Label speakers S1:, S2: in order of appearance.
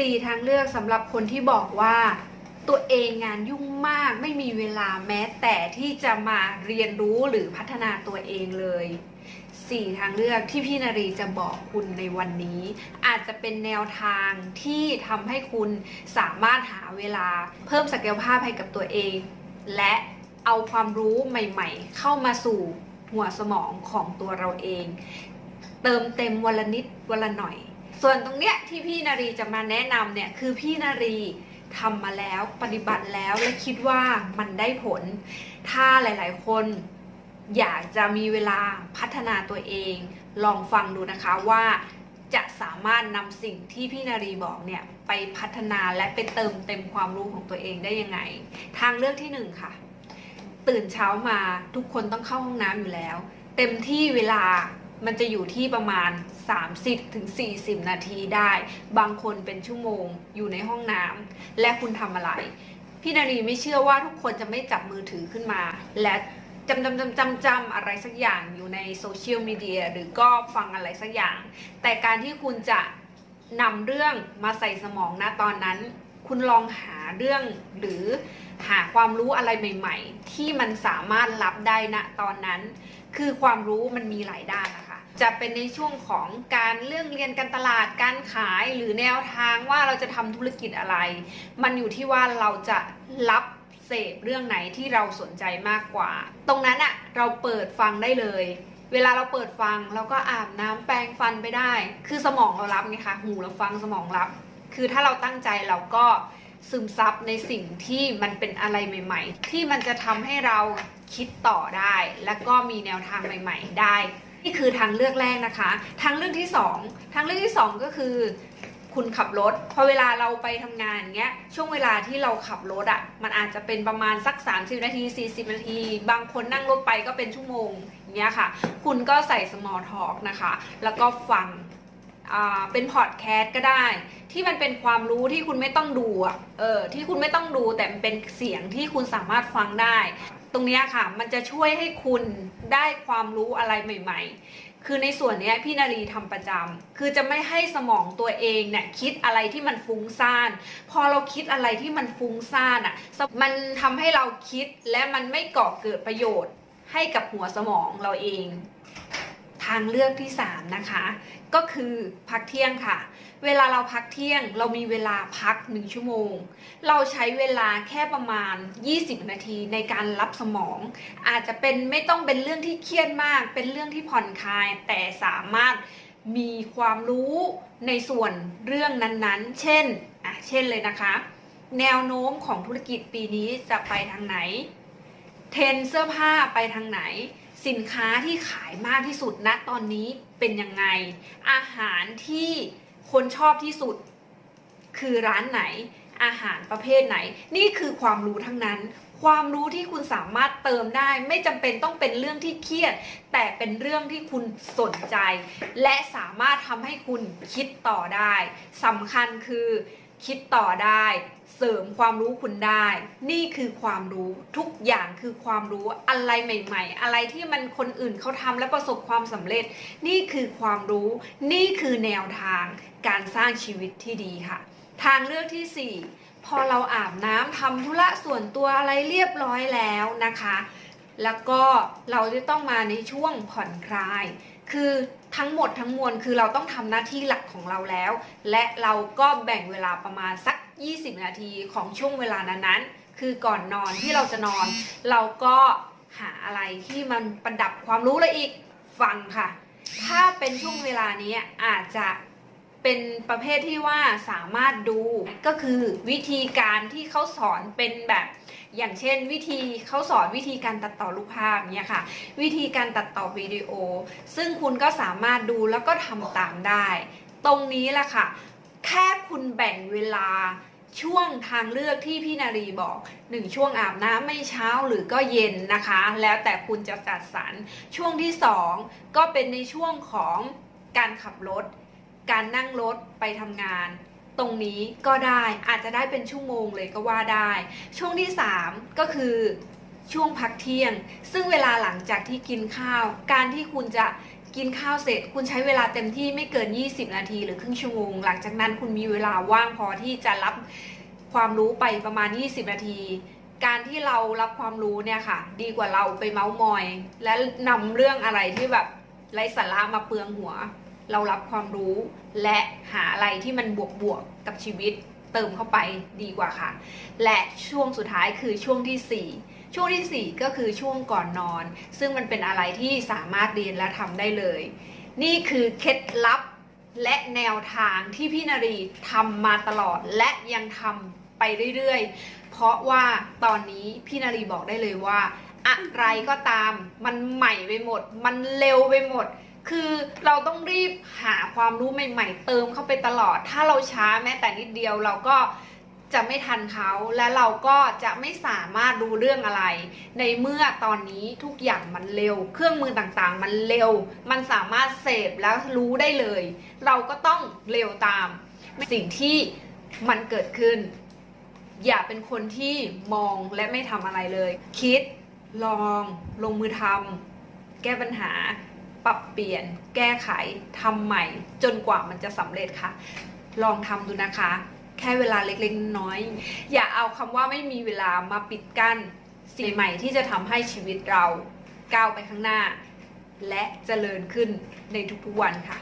S1: สี่ทางเลือกสำหรับคนที่บอกว่าตัวเองงานยุ่งมากไม่มีเวลาแม้แต่ที่จะมาเรียนรู้หรือพัฒนาตัวเองเลยสี่ทางเลือกที่พี่นารีจะบอกคุณในวันนี้ อาจจะเป็นแนวทางที่ทำให้คุณสามารถหาเวลาเพิ่มศักยภาพให้กับตัวเอง และเอาความรู้ใหม่ ๆ เข้ามาสู่หัวสมองของตัวเราเอง เติมเต็มวันละนิดวันละหน่อย ส่วนตรงเนี้ยที่พี่นารีจะมาแนะนำเนี่ยคือพี่นารีทำมาแล้วปฏิบัติแล้วและคิดว่ามันได้ผล ถ้าหลายๆ คนอยากจะมีเวลาพัฒนาตัวเอง ลองฟังดูนะคะว่าจะสามารถนำสิ่งที่พี่นารีบอกเนี่ยไปพัฒนาและไปเติมเต็มความรู้ของตัวเองได้ยังไง ทางเลือกที่หนึ่งค่ะ ตื่นเช้ามาทุกคนต้องเข้าห้องน้ำอยู่แล้ว เต็มที่เวลา มันจะอยู่ที่ประมาณ30ถึง40 นาทีได้ บางคนเป็นชั่วโมงอยู่ในห้องน้ำและคุณทำอะไร พี่นารีไม่เชื่อว่าทุกคนจะไม่จับมือถือขึ้นมา และจำจำจำจำจำอะไรสักอย่างอยู่ในโซเชียลมีเดียหรือก็ฟังอะไรสักอย่าง แต่การที่คุณจะนำเรื่องมาใส่สมองนะตอนนั้น คุณลองหาเรื่องหรือหาความรู้อะไรใหม่ ๆ ที่มันสามารถรับได้นะตอนนั้น คือความรู้มันมีหลายด้านนะคะ จะเป็นในช่วงของการเรื่องเรียนการตลาดการขายหรือแนวทางว่าเราจะทำธุรกิจอะไร มันอยู่ที่ว่าเราจะรับเสพเรื่องไหนที่เราสนใจมากกว่า ตรงนั้นอะเราเปิดฟังได้เลย เวลาเราเปิดฟังเราก็อาบน้ำแปรงฟันไปได้ คือสมองเรารับไงคะหูเราฟังสมองรับ คือถ้าเราตั้งใจเราก็ ซึมซับในสิ่งที่มันเป็นอะไรใหม่ ๆ ที่มันจะทำให้เราคิดต่อได้ แล้วก็มีแนวทางใหม่ ๆ ได้ นี่คือทางเลือกแรกนะคะ ทางเลือกที่สองทางเลือกที่สองก็คือคุณขับรถ พอเวลาเราไปทำงานอย่างเงี้ย ช่วงเวลาที่เราขับรถอะ่ะ มันอาจจะเป็นประมาณสัก 30 นาที 40 นาที บางคนนั่งรถไปก็เป็นชั่วโมงอย่างเงี้ยค่ะ คุณก็ใส่ small talk นะคะ แล้วก็ฟัง เป็นพอดแคสต์ก็ได้ ที่มันเป็นความรู้ที่คุณไม่ต้องดูอะเออที่คุณไม่ต้องดูแต่มันเป็นเสียงที่คุณสามารถฟังได้ ตรงนี้ค่ะ มันจะช่วยให้คุณได้ความรู้อะไรใหม่ ๆ คือในส่วนนี้พี่นารีทำประจำคือจะไม่ให้สมองตัวเองเนี่ยคิดอะไรที่มันฟุ้งซ่าน พอเราคิดอะไรที่มันฟุ้งซ่านอะมันทำให้เราคิดและมันไม่ก่อเกิดประโยชน์ให้กับหัวสมองเราเองางเลือกที่ 3 นะคะ ก็คือพักเที่ยงค่ะ เวลาเราพักเที่ยงเรามีเวลาพัก 1 ชั่วโมง เราใช้เวลาแค่ประมาณ 20 นาทีในการรับสมอง อาจจะเป็นไม่ต้องเป็นเรื่องที่เครียดมาก เป็นเรื่องที่ผ่อนคลาย แต่สามารถมีความรู้ในส่วนเรื่องนั้นๆ เช่นอะเช่นเลยนะคะ แนวโน้มของธุรกิจปีนี้จะไปทางไหน เทรนเสื้อผ้าไปทางไหน สินค้าที่ขายมากที่สุดณตอนนี้เป็นยังไง อาหารที่คนชอบที่สุด คือร้านไหน อาหารประเภทไหน นี่คือความรู้ทั้งนั้น ความรู้ที่คุณสามารถเติมได้ ไม่จำเป็นต้องเป็นเรื่องที่เครียด แต่เป็นเรื่องที่คุณสนใจ และสามารถทำให้คุณคิดต่อได้สำคัญคือ คิดต่อได้ เสริมความรู้คุณได้ นี่คือความรู้ทุกอย่างคือความรู้อะไรใหม่ ๆ อะไรที่มันคนอื่นเขาทำและประสบความสำเร็จ นี่คือความรู้ นี่คือแนวทางการสร้างชีวิตที่ดีค่ะ ทางเลือกที่ 4 พอเราอาบน้ำทำธุระส่วนตัวอะไรเรียบร้อยแล้วนะคะ แล้วก็เราจะต้องมาในช่วงผ่อนคลาย คือทั้งหมดทั้งมวลคือเราต้องทำหน้าที่หลักของเราแล้ว และเราก็แบ่งเวลาประมาณสัก 20 นาทีของช่วงเวลานั้นๆ คือก่อนนอนที่เราจะนอน เราก็หาอะไรที่มันประดับความรู้เลยอีกฟังค่ะ ถ้าเป็นช่วงเวลานี้อาจจะเป็นประเภทที่ว่าสามารถดูก็คือวิธีการที่เขาสอนเป็นแบบ อย่างเช่น วิธีเขาสอนวิธีการตัดต่อรูปภาพเนี่ยค่ะ วิธีการตัดต่อวิดีโอ ซึ่งคุณก็สามารถดูแล้วก็ทำตามได้ ตรงนี้แหละค่ะ แค่คุณแบ่งเวลาช่วงทางเลือกที่พี่นารีบอกหนึ่งช่วงอาบน้ำไม่เช้าหรือก็เย็นนะคะ แล้วแต่คุณจะจัดสรรช่วงที่สองก็เป็นในช่วงของการขับรถ การนั่งรถไปทำงาน ตรงนี้ก็ได้อาจจะได้เป็นชั่วโมงเลยก็ว่าได้ ช่วงที่ 3 ก็คือช่วงพักเที่ยง ซึ่งเวลาหลังจากที่กินข้าว การที่คุณจะกินข้าวเสร็จ คุณใช้เวลาเต็มที่ไม่เกิน 20 นาทีหรือครึ่งชั่วโมง หลังจากนั้นคุณมีเวลาว่างพอที่จะรับความรู้ไปประมาณ 20 นาที การที่เรารับความรู้เนี่ยค่ะ ดีกว่าเราไปเมาส์มอย และนำเรื่องอะไรที่แบบไร้สาระมาเปลืองหัว เรารับความรู้และหาอะไรที่มันบวกๆกั กับชีวิตเติมเข้าไปดีกว่าค่ะ และช่วงสุดท้ายคือช่วงที่ 4 ช่วงทีสี่ 4 ก็คือช่วงก่อนนอน ซึ่งมันเป็นอะไรที่สามารถเรียนและทำได้เลย นี่คือเคล็ดลับและแนวทางที่พี่นารีทำมาตลอดและยังทำไปเรื่อยๆ เพราะว่าตอนนี้พี่นารีบอกได้เลยว่า อะไรก็ตามมันใหม่ไปหมด มันเร็วไปหมด คือเราต้องรีบหาความรู้ใหม่ ๆ เติมเข้าไปตลอด ถ้าเราช้าแม้แต่นิดเดียวเราก็จะไม่ทันเขาและเราก็จะไม่สามารถรู้เรื่องอะไร ในเมื่อตอนนี้ทุกอย่างมันเร็ว เครื่องมือต่างๆ มันเร็ว มันสามารถเสพแล้วรู้ได้เลย เราก็ต้องเร็วตาม สิ่งที่มันเกิดขึ้น อย่าเป็นคนที่มองและไม่ทำอะไรเลย คิดลองลงมือทำแก้ปัญหา ปรับเปลี่ยน แก้ไขทำใหม่ จนกว่ามันจะสำเร็จค่ะ ลองทำดูนะคะ แค่เวลาเล็กๆน้อยๆอย่าเอาคำว่าไม่มีเวลามาปิดกั้นสิ่งใหม่ที่จะทำให้ชีวิตเราก้าวไปข้างหน้า และเจริญขึ้นในทุกๆวันค่ะ